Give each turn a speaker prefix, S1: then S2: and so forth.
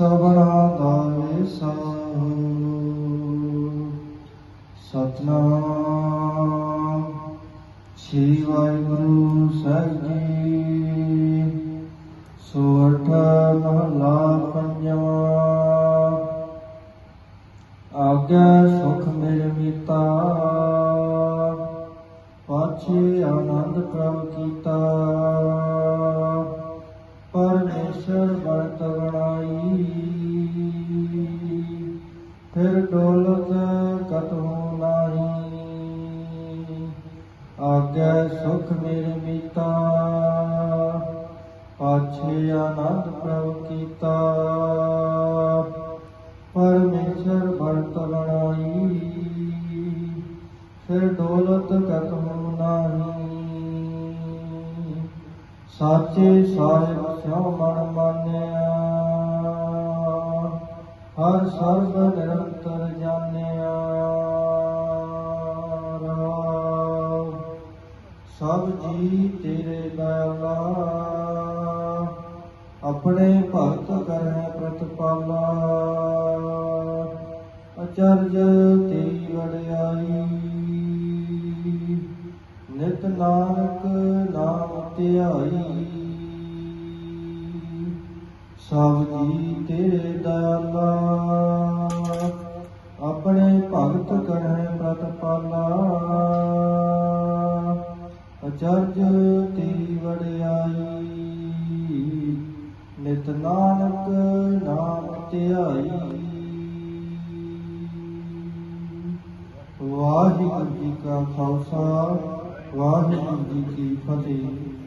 S1: ਸਭਨਾ ਦਾ ਵਿਸਾਹੋ ਸਤਨਾਮ। ਸ੍ਰੀ ਵਾਹਿਗੁਰੂ ਸਾਹਿਬ ਜੀ। ਸੋਠ ਮਹਲਾ ਪੰਜਵਾਂ। ਆਗਿਆ ਸੁਖ ਮਿਲ ਮੀਤਾ। ਪਾਛੇ ਆਨੰਦ ਪ੍ਰਭ ਕੀਤਾ। ਪਰਮੇਸ਼ਰ ਬਣਤ ਆਗਿਆ ਸੁਖ ਨਿਰਮਿਤਾ ਮੀਤਾ ਪਾਛੇ ਆਨੰਦ ਪ੍ਰਭ ਕੀਤਾ। ਪਰਮੇਸ਼ਰ ਬਣਤ ਬਣਾਈ, ਫਿਰ ਡੋਲਤ ਕਤਹੂ ਨਾਹੀ। ਸਾਚੇ ਸਾਹਿਬ ਸਿਉ ਮਨ ਮਾਨਿਆ, ਹਰ ਸਰਬ ਨਿਰੰਤਰ ਜਾਣਿਆ। ਸਭ ਜੀ ਤੇਰੇ ਲਾਲਾ, ਆਪਣੇ ਭਗਤ ਕਰੈ ਪ੍ਰਤਪਾਲਾ। ਅਚਰਜ ਤੇਰੀ ਵਡਿਆਈ, ਨਿਤ ਨਾਨਕ ਨਾਮ ਧਿਆਈ। ਸਭ ਜੀ ਤੇਰੇ ਦਇਆਲਾ ਆਪਣੇ ਭਗਤ ਕਰੈ ਪ੍ਰਤਪਾਲਾ। ਅਚਰਜ ਤੇਰੀ ਵਡਿਆਈ, ਨਿਤ ਨਾਨਕ ਨਾਮ ਧਿਆਈ। ਵਾਹਿਗੁਰੂ ਜੀ ਕਾ ਖਾਲਸਾ, ਵਾਹਿਗੁਰੂ ਜੀ ਕੀ ਫਤਿਹ।